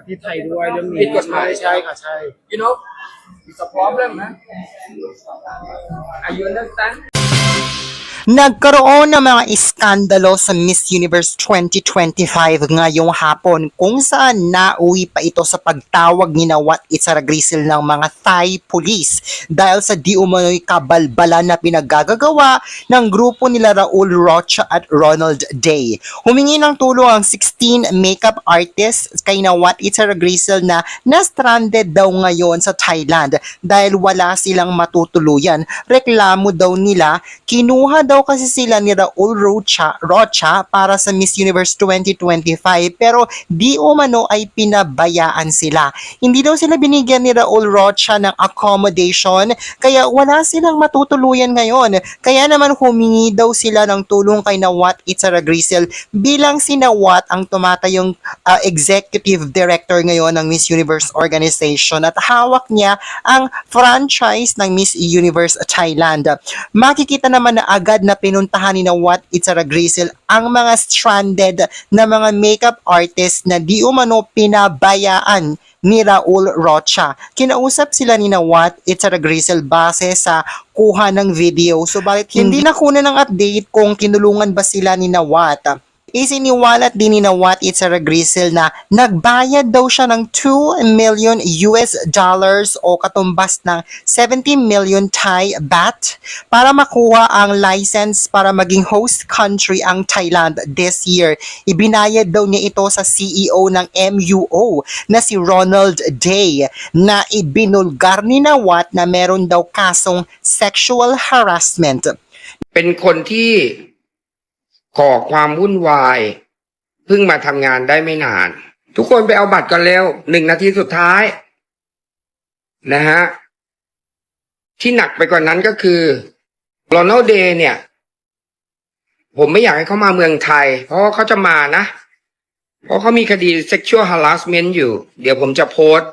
ประเทศไทยด้วยเรื่องนี้ผิดกฎหมาย ใช่ค่ะใช่ you know it's a problem man are you understand Nagkaroon ng mga iskandalo sa Miss Universe 2025 ngayong hapon kung saan nauwi pa ito sa pagtawag ni Nawat Itzara Grisil ng mga Thai police dahil sa di umano'y kabalbala na pinaggagawa ng grupo nila Raul Rocha at Ronald Day. Humingi ng tulong ang 16 makeup artists kay Nawat Itzara Grisil na na-stranded daw ngayon sa Thailand dahil wala silang matutuluyan. Reklamo daw nila, kinuha daw kasi sila ni Raul Rocha, Rocha para sa Miss Universe 2025 pero di umano ay pinabayaan sila. Hindi daw sila binigyan ni Raul Rocha ng accommodation kaya wala silang matutuluyan ngayon. Kaya naman humingi daw sila ng tulong kay Nawat Itzara Grisel bilang si Nawat ang tumatayong uh, executive director ngayon ng Miss Universe organization at hawak niya ang franchise ng Miss Universe Thailand. Makikita naman na agad na pinuntahan ni Nawat Itzara Grisel ang mga stranded na mga makeup artist na di umano pinabayaan ni Raul Rocha. Kinausap sila ni Nawat Itzara Grisel base sa kuha ng video. Subalit hindi nakuna ng update kung kinulungan ba sila ni Nawat. Isiniwalat din ni Nawat Itzara Grisel na nagbayad daw siya ng 2 million US dollars o katumbas ng 70 million Thai baht para makuha ang license para maging host country ang Thailand this year. Ibinayad daw niya ito sa CEO ng MUO na si Ronald Day na ibinulgar ni Nawat na meron daw kasong sexual harassment. เป็นคนที่ ก่อความวุ่นวายเพิ่งมาทำงานได้ไม่นาน ทุกคนไปเอาบัตรกันเร็วหนึ่งนาทีสุดท้าย นะฮะ ที่หนักไปกว่านนั้นก็คือโรนัลเดย์เนี่ย ผมไม่อยากให้เขามาเมืองไทย เพราะเขาจะมานะ เพราะเขามีคดี sexual harassment อยู่ เดี๋ยวผมจะโพสต์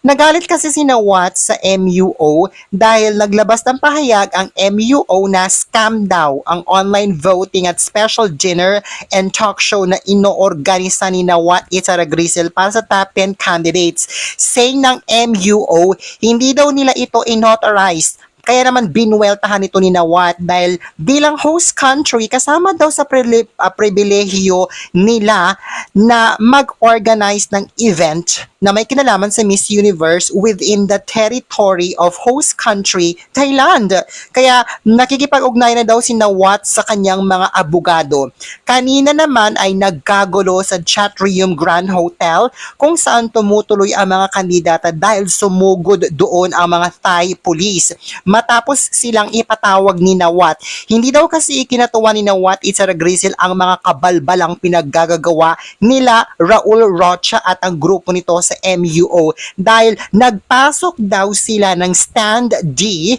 Nagalit kasi si Nawat sa MUO dahil naglabas ng pahayag ang MUO na scam daw ang online voting at special dinner and talk show na inoorganisa ni Nawat Itzara Grisel para sa top 10 candidates. Saying ng MUO, hindi daw nila ito inauthorized kaya naman binuweltahan ito ni Nawat dahil bilang host country kasama daw sa ah, pribilehiyo nila na mag-organize ng event na may kinalaman sa Miss Universe within the territory of host country Thailand. Kaya nakikipag-ugnay na daw si Nawat sa kanyang mga abogado. Kanina naman ay nagkagulo sa Chatrium Grand Hotel kung saan tumutuloy ang mga kandidata dahil sumugod doon ang mga Thai police matapos silang ipatawag ni Nawat. Hindi daw kasi ikinatuwa ni Nawat Itzara Grisil ang mga kabalbalang pinaggagawa nila Raul Rocha at ang grupo nito sa MUO dahil nagpasok daw sila ng stand D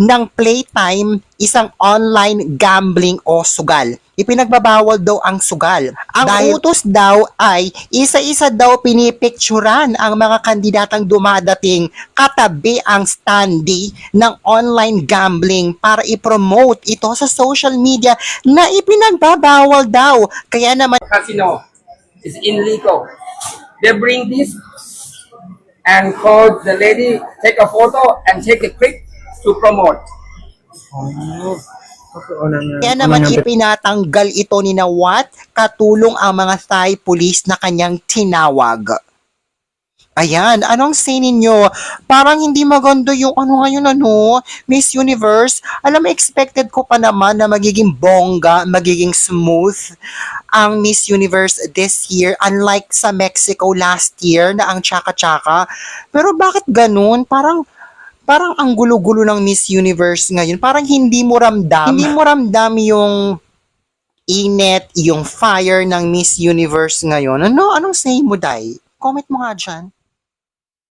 ng playtime isang online gambling o sugal. Ipinagbabawal daw ang sugal. Ang utos daw ay isa-isa daw pinipicturan ang mga kandidatang dumadating katabi ang standee ng online gambling para i-promote ito sa social media na ipinagbabawal daw. Kaya naman casino is illegal. They bring this and call the lady take a photo and take a clip to promote. Nga. Kaya naman ipinatanggal ito ni Nawat katulong ang mga Thai police na kanyang tinawag. Ayan, anong say ninyo? Parang hindi maganda yung ano ngayon ano, Miss Universe. Alam expected ko pa naman na magiging bongga, magiging smooth ang Miss Universe this year unlike sa Mexico last year na ang tsaka-tsaka. Pero bakit ganun? Parang parang ang gulo-gulo ng Miss Universe ngayon. Parang hindi mo ramdam. Hindi mo ramdam yung init, yung fire ng Miss Universe ngayon. Ano? Anong say mo, Dai? Comment mo nga dyan.